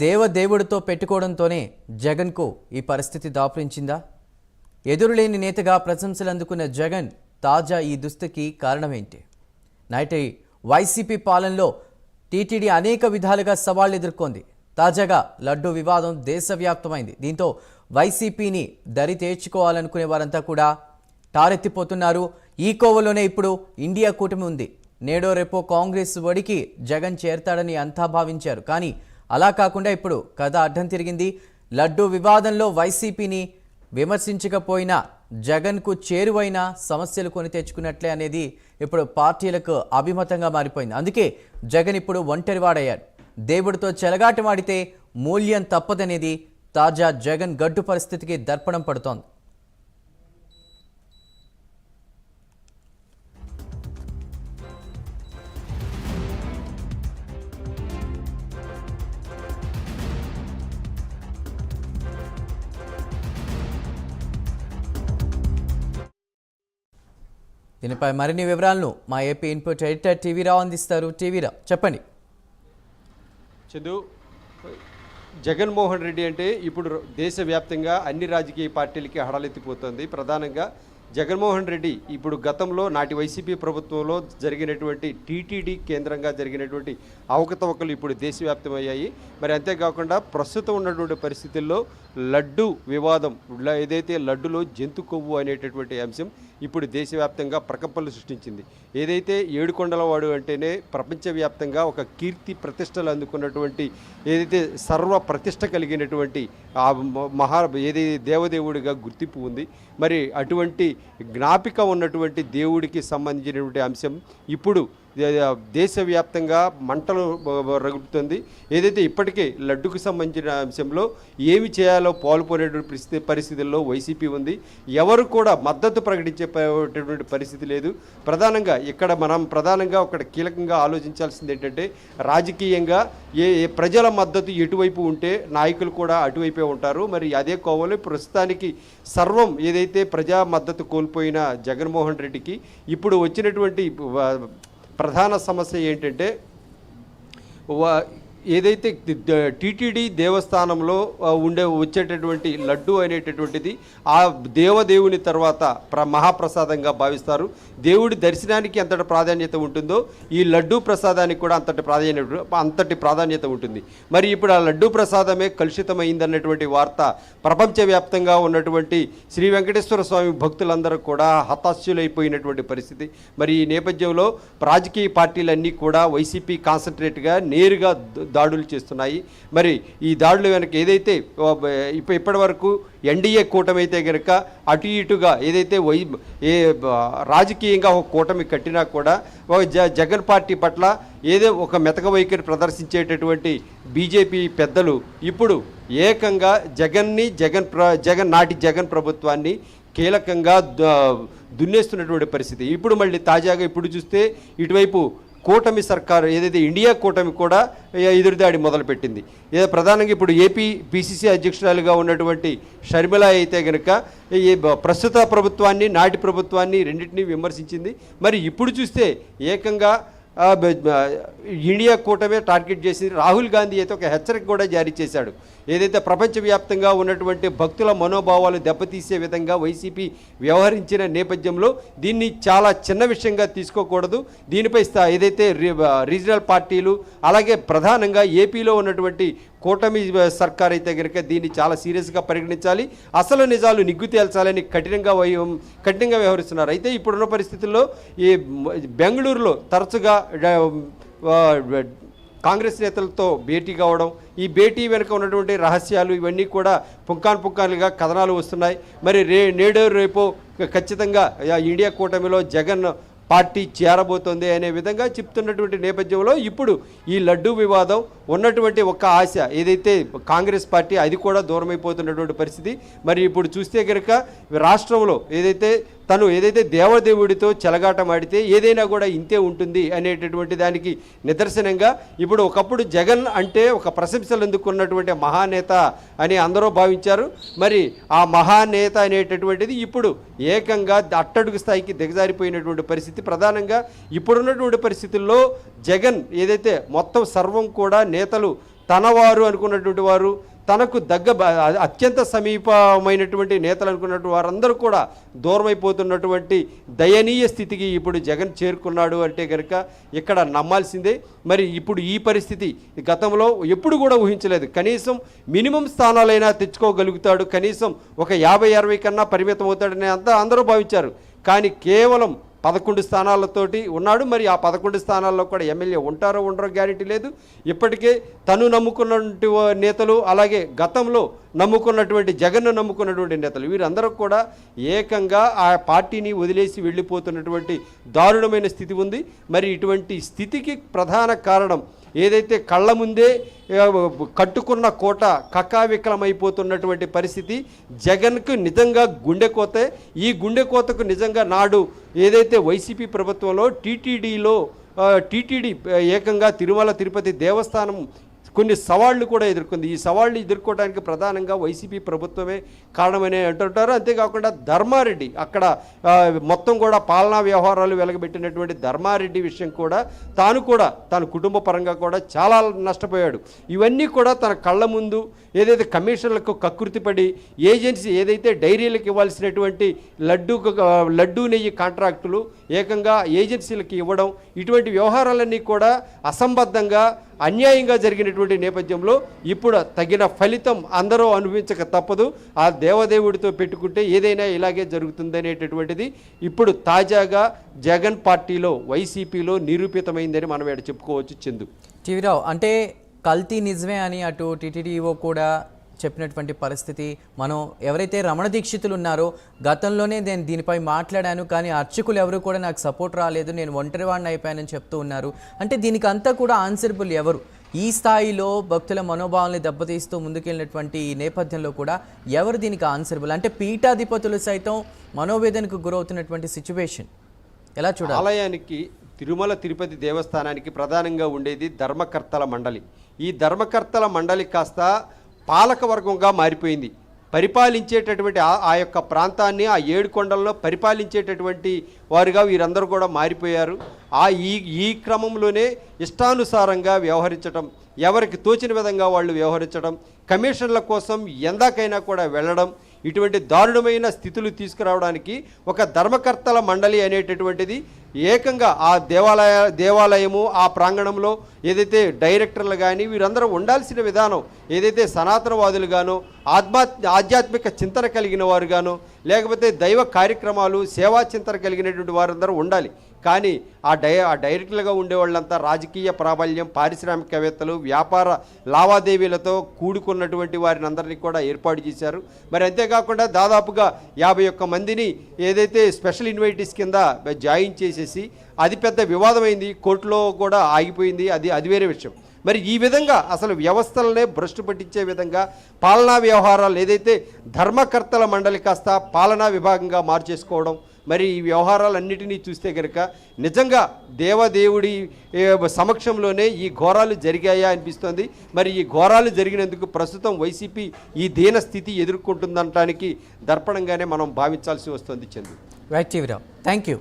దేవదేవుడితో పెట్టుకోవడంతోనే జగన్కు ఈ పరిస్థితి దాపురించిందా? ఎదురులేని నేతగా ప్రశంసలు అందుకున్న జగన్ తాజా ఈ దుస్థితికి కారణమేంటి? నైట్ వైసీపీ పాలనలో టీటీడీ అనేక విధాలుగా సవాళ్ళు ఎదుర్కొంది. తాజాగా లడ్డు వివాదం దేశవ్యాప్తమైంది. దీంతో వైసీపీని దరి తేర్చుకోవాలనుకునే వారంతా కూడా టారెత్తిపోతున్నారు. ఈ కోవలోనే ఇప్పుడు ఇండియా కూటమి ఉంది. నేడో రేపో కాంగ్రెస్ ఒడికి జగన్ చేరతాడని అంతా భావించారు. కానీ అలా కాకుండా ఇప్పుడు కథ అడ్డం తిరిగింది. లడ్డూ వివాదంలో వైసీపీని విమర్శించకపోయినా జగన్కు చేరువైన సమస్యలు కొని తెచ్చుకున్నట్లే అనేది ఇప్పుడు పార్టీలకు అభిమతంగా మారిపోయింది. అందుకే జగన్ ఇప్పుడు ఒంటరివాడయ్యాడు. దేవుడితో చెలగాటమాడితే మూల్యం తప్పదనేది తాజా జగన్ గడ్డు పరిస్థితికి దర్పణం పడుతోంది. దీనిపై మరిన్ని వివరాలను మా ఏపీ ఇన్పుట్ ఎడిటర్ టీవీరావు అందిస్తారు. టీవీరావు చెప్పండి. చందు జగన్మోహన్ రెడ్డి అంటే ఇప్పుడు దేశవ్యాప్తంగా అన్ని రాజకీయ పార్టీలకి హడలెత్తిపోతుంది. ప్రధానంగా జగన్మోహన్ రెడ్డి ఇప్పుడు గతంలో నాటి వైసీపీ ప్రభుత్వంలో జరిగినటువంటి టీటీడీ కేంద్రంగా జరిగినటువంటి అవకతవకలు ఇప్పుడు దేశవ్యాప్తమయ్యాయి. మరి అంతేకాకుండా ప్రస్తుతం ఉన్నటువంటి పరిస్థితుల్లో లడ్డు వివాదం ఏదైతే లడ్డులో జంతు కొవ్వు అనేటటువంటి అంశం ఇప్పుడు దేశవ్యాప్తంగా ప్రకంపనలు సృష్టించింది. ఏదైతే ఏడుకొండలవాడు అంటేనే ప్రపంచవ్యాప్తంగా ఒక కీర్తి ప్రతిష్టలు అందుకున్నటువంటి ఏదైతే సర్వ ప్రతిష్ట కలిగినటువంటి ఆ మహా ఏదైతే దేవదేవుడిగా గుర్తింపు ఉంది మరి అటువంటి జ్ఞాపిక ఉన్నటువంటి దేవుడికి సంబంధించినటువంటి అంశం. ఇప్పుడు దేశవ్యాప్తంగా మంటలు రగుడుతుంది రగులుతుంది. ఏదైతే ఇప్పటికే లడ్డుకు సంబంధించిన అంశంలో ఏమి చేయాలో పాల్పొనేటువంటి పరిస్థితి పరిస్థితుల్లో వైసీపీ ఉంది. ఎవరు కూడా మద్దతు ప్రకటించేటటువంటి పరిస్థితి లేదు. ప్రధానంగా ఇక్కడ మనం ప్రధానంగా ఒకటి కీలకంగా ఆలోచించాల్సింది ఏంటంటే రాజకీయంగా ఏ ఏ ప్రజల మద్దతు ఎటువైపు ఉంటే నాయకులు కూడా అటువైపే ఉంటారు. మరి అదే కోవలో ప్రస్తుతానికి సర్వం ఏదైతే ప్రజా మద్దతు కోల్పోయిన జగన్మోహన్ రెడ్డికి ఇప్పుడు వచ్చినటువంటి ప్రధాన సమస్య ఏంటంటే ఏదైతే టీటీడీ దేవస్థానంలో ఉండే వచ్చేటటువంటి లడ్డు అనేటటువంటిది ఆ దేవదేవుని తర్వాత ప్ర మహాప్రసాదంగా భావిస్తారు. దేవుడి దర్శనానికి ఎంతటి ప్రాధాన్యత ఉంటుందో ఈ లడ్డు ప్రసాదానికి కూడా అంతటి ప్రాధాన్యత అంతటి ప్రాధాన్యత ఉంటుంది. మరి ఇప్పుడు ఆ లడ్డు ప్రసాదమే కలుషితమైందన్నటువంటి వార్త ప్రపంచవ్యాప్తంగా ఉన్నటువంటి శ్రీ వెంకటేశ్వర స్వామి భక్తులందరూ కూడా హతాశులైపోయినటువంటి పరిస్థితి. మరి ఈ నేపథ్యంలో రాజకీయ పార్టీలన్నీ కూడా వైసీపీ కాన్సన్ట్రేట్గా నేరుగా దాడులు చేస్తున్నాయి. మరి ఈ దాడులు వెనక ఏదైతే ఇప్ప ఇప్పటి వరకు ఎన్డీఏ కూటమి అయితే కనుక అటు ఇటుగా ఏదైతే వై ఏ రాజకీయంగా ఒక కూటమి కట్టినా కూడా ఒక జ జగన్ పార్టీ పట్ల ఏదో ఒక మెతక వైఖరి ప్రదర్శించేటటువంటి బీజేపీ పెద్దలు ఇప్పుడు ఏకంగా జగన్ని జగన్ ప్ర జగన్ నాటి జగన్ ప్రభుత్వాన్ని కీలకంగా దున్నేస్తున్నటువంటి పరిస్థితి. ఇప్పుడు మళ్ళీ తాజాగా ఇప్పుడు చూస్తే ఇటువైపు కూటమి సర్కారు ఏదైతే ఇండియా కూటమి కూడా ఎదురుదాడి మొదలుపెట్టింది. ఏదో ప్రధానంగా ఇప్పుడు ఏపీ పిసిసి అధ్యక్షురాలుగా ఉన్నటువంటి షర్మిల అయితే కనుక ఈ ప్రస్తుత ప్రభుత్వాన్ని నాటి ప్రభుత్వాన్ని రెండింటినీ విమర్శించింది. మరి ఇప్పుడు చూస్తే ఏకంగా ఇండియా కూటమే టార్గెట్ చేసింది. రాహుల్ గాంధీ అయితే ఒక హెచ్చరిక కూడా జారీ చేశాడు. ఏదైతే ప్రపంచవ్యాప్తంగా ఉన్నటువంటి భక్తుల మనోభావాలు దెబ్బతీసే విధంగా వైసీపీ వ్యవహరించిన నేపథ్యంలో దీన్ని చాలా చిన్న విషయంగా తీసుకోకూడదు. దీనిపై ఏదైతే రీజనల్ పార్టీలు అలాగే ప్రధానంగా ఏపీలో ఉన్నటువంటి కూటమి సర్కార్ అయితే కనుక దీన్ని చాలా సీరియస్గా పరిగణించాలి. అసలు నిజాలు నిగ్గు తేల్చాలని కఠినంగా కఠినంగా వ్యవహరిస్తున్నారు. అయితే ఇప్పుడున్న పరిస్థితుల్లో ఈ బెంగళూరులో తరచుగా కాంగ్రెస్ నేతలతో భేటీ కావడం ఈ భేటీ వెనుక ఉన్నటువంటి రహస్యాలు ఇవన్నీ కూడా పుంకాన్ పుంకాలుగా కథనాలు వస్తున్నాయి. మరి రే నేడు రేపు ఖచ్చితంగా ఇండియా కూటమిలో జగన్ పార్టీ చేరబోతోంది అనే విధంగా చెప్తున్నటువంటి నేపథ్యంలో ఇప్పుడు ఈ లడ్డూ వివాదం ఉన్నటువంటి ఒక ఆశ ఏదైతే కాంగ్రెస్ పార్టీ అది కూడా దూరమైపోతున్నటువంటి పరిస్థితి. మరి ఇప్పుడు చూస్తే కనుక రాష్ట్రంలో ఏదైతే తను ఏదైతే దేవదేవుడితో చెలగాటమాడితే ఏదైనా కూడా ఇంతే ఉంటుంది అనేటటువంటి దానికి నిదర్శనంగా ఇప్పుడు ఒకప్పుడు జగన్ అంటే ఒక ప్రశంసలు అందుకున్నటువంటి మహానేత అని అందరూ భావించారు. మరి ఆ మహానేత అనేటటువంటిది ఇప్పుడు ఏకంగా అట్టడుగు స్థాయికి దిగజారిపోయినటువంటి పరిస్థితి ప్రధానంగా ఇప్పుడున్నటువంటి పరిస్థితుల్లో జగన్ ఏదైతే మొత్తం సర్వం కూడా నేతలు తనవారు అనుకున్నటువంటి వారు తనకు దగ్గ బ- అత్యంత సమీపమైనటువంటి నేతలు అనుకున్నట్టు వారందరూ కూడా దూరమైపోతున్నటువంటి దయనీయ స్థితికి ఇప్పుడు జగన్ చేరుకున్నాడు అంటే కనుక ఇక్కడ నమ్మాల్సిందే. మరి ఇప్పుడు ఈ పరిస్థితి గతంలో ఎప్పుడు కూడా ఊహించలేదు. కనీసం మినిమం స్థానాలైనా తెచ్చుకోగలుగుతాడు. కనీసం ఒక యాభై అరవై కన్నా పరిమితం అవుతాడని అంతా అందరూ భావించారు. కానీ కేవలం పదకొండు స్థానాలతోటి ఉన్నాడు. మరి ఆ పదకొండు స్థానాల్లో కూడా ఎమ్మెల్యే ఉంటారో ఉండరో గ్యారెంటీ లేదు. ఇప్పటికే తను నమ్ముకున్నటువంటి నేతలు అలాగే గతంలో నమ్ముకున్నటువంటి జగన్ను నమ్ముకున్నటువంటి నేతలు వీరందరూ కూడా ఏకంగా ఆ పార్టీని వదిలేసి వెళ్ళిపోతున్నటువంటి దారుణమైన స్థితి ఉంది. మరి ఇటువంటి స్థితికి ప్రధాన కారణం ఏదైతే కళ్ళ ముందే కట్టుకున్న కోట కకావికలమైపోతున్నటువంటి పరిస్థితి జగన్కు నిజంగా గుండెకోతే ఈ గుండెకోతకు నిజంగా నాడు ఏదైతే వైసీపీ ప్రభుత్వంలో టీటీడీలో టీటీడీ ఏకంగా తిరుమల తిరుపతి దేవస్థానం కొన్ని సవాళ్ళు కూడా ఎదుర్కొంది. ఈ సవాళ్ళు ఎదుర్కోవడానికి ప్రధానంగా వైసీపీ ప్రభుత్వమే కారణమని అంటుంటారు. అంతేకాకుండా ధర్మారెడ్డి అక్కడ మొత్తం కూడా పాలనా వ్యవహారాలు వెలగబెట్టినటువంటి ధర్మారెడ్డి విషయం కూడా తాను కూడా తన కుటుంబ పరంగా కూడా చాలా నష్టపోయాడు. ఇవన్నీ కూడా తన కళ్ళ ముందు ఏదైతే కమిషన్లకు కకృతిపడి ఏజెన్సీ ఏదైతే డైరీలకు ఇవ్వాల్సినటువంటి లడ్డు లడ్డూ నెయ్యి కాంట్రాక్టులు ఏకంగా ఏజెన్సీలకు ఇవ్వడం ఇటువంటి వ్యవహారాలన్నీ కూడా అసంబద్ధంగా అన్యాయంగా జరిగినటువంటి నేపథ్యంలో ఇప్పుడు తగిన ఫలితం అందరూ అనుభవించక తప్పదు. ఆ దేవదేవుడితో పెట్టుకుంటే ఏదైనా ఇలాగే జరుగుతుందనేటటువంటిది ఇప్పుడు తాజాగా జగన్ పార్టీలో వైసీపీలో నిరూపితమైందని మనం ఇక్కడ చెప్పుకోవచ్చు చందు. టీవీరావు అంటే కల్తీ నిజమే అని అటు టీటీడీఓ కూడా చెప్పినటువంటి పరిస్థితి. మనం ఎవరైతే రమణ దీక్షితులు ఉన్నారో గతంలోనే నేను దీనిపై మాట్లాడాను కానీ అర్చకులు ఎవరు కూడా నాకు సపోర్ట్ రాలేదు. నేను ఒంటరి వాడిని అయిపోయానని చెప్తూ ఉన్నారు. అంటే దీనికి అంతా కూడా ఆన్సరబుల్ ఎవరు? ఈ స్థాయిలో భక్తుల మనోభావాల్ని దెబ్బతీస్తూ ముందుకెళ్ళినటువంటి ఈ నేపథ్యంలో కూడా ఎవరు దీనికి ఆన్సరబుల్ అంటే పీఠాధిపతులు సైతం మనోవేదనకు గురవుతున్నటువంటి సిచ్యువేషన్ ఎలా చూడాలి? ఆలయానికి తిరుమల తిరుపతి దేవస్థానానికి ప్రధానంగా ఉండేది ధర్మకర్తల మండలి. ఈ ధర్మకర్తల మండలి కాస్త పాలకవర్గంగా మారిపోయింది. పరిపాలించేటటువంటి ఆ ఆ యొక్క ప్రాంతాన్ని ఆ ఏడు కొండల్లో పరిపాలించేటటువంటి వారుగా వీరందరూ కూడా మారిపోయారు. ఆ ఈ ఈ క్రమంలోనే ఇష్టానుసారంగా వ్యవహరించడం ఎవరికి తోచిన విధంగా వాళ్ళు వ్యవహరించడం కమిషన్ల కోసం ఎందాకైనా కూడా వెళ్ళడం ఇటువంటి దారుణమైన స్థితులు తీసుకురావడానికి ఒక ధర్మకర్తల మండలి అనేటటువంటిది ఏకంగా ఆ దేవాలయ దేవాలయము ఆ ప్రాంగణంలో ఏదైతే డైరెక్టర్లు కానీ వీరందరూ ఉండాల్సిన విధానం ఏదైతే సనాతనవాదులుగానో ఆధ్మా ఆధ్యాత్మిక చింతన కలిగిన వారుగానో లేకపోతే దైవ కార్యక్రమాలు సేవా చింతన కలిగినటువంటి వారందరూ ఉండాలి. కానీ ఆ డై ఆ డైరెక్టర్లుగా ఉండేవాళ్ళంతా రాజకీయ ప్రాబల్యం పారిశ్రామికవేత్తలు వ్యాపార లావాదేవీలతో కూడుకున్నటువంటి వారిని అందరినీ కూడా ఏర్పాటు చేశారు. మరి అంతేకాకుండా దాదాపుగా యాభై ఒక్క మందిని ఏదైతే స్పెషల్ ఇన్వైటీస్ కింద జాయిన్ చేసేసి అది పెద్ద వివాదమైంది కోర్టులో కూడా ఆగిపోయింది అది అది వేరే విషయం. మరి ఈ విధంగా అసలు వ్యవస్థలనే భ్రష్టు పట్టించే విధంగా పాలనా వ్యవహారాలు ఏదైతే ధర్మకర్తల మండలి కాస్త పాలనా విభాగంగా మార్చేసుకోవడం మరి ఈ వ్యవహారాలన్నిటినీ చూస్తే కనుక నిజంగా దేవదేవుడి సమక్షంలోనే ఈ ఘోరాలు జరిగాయా అనిపిస్తోంది. మరి ఈ ఘోరాలు జరిగినందుకు ప్రస్తుతం వైసీపీ ఈ దీన స్థితి ఎదుర్కొంటుందనటానికి దర్పణంగానే మనం భావించాల్సి వస్తుంది చందు. Right thank you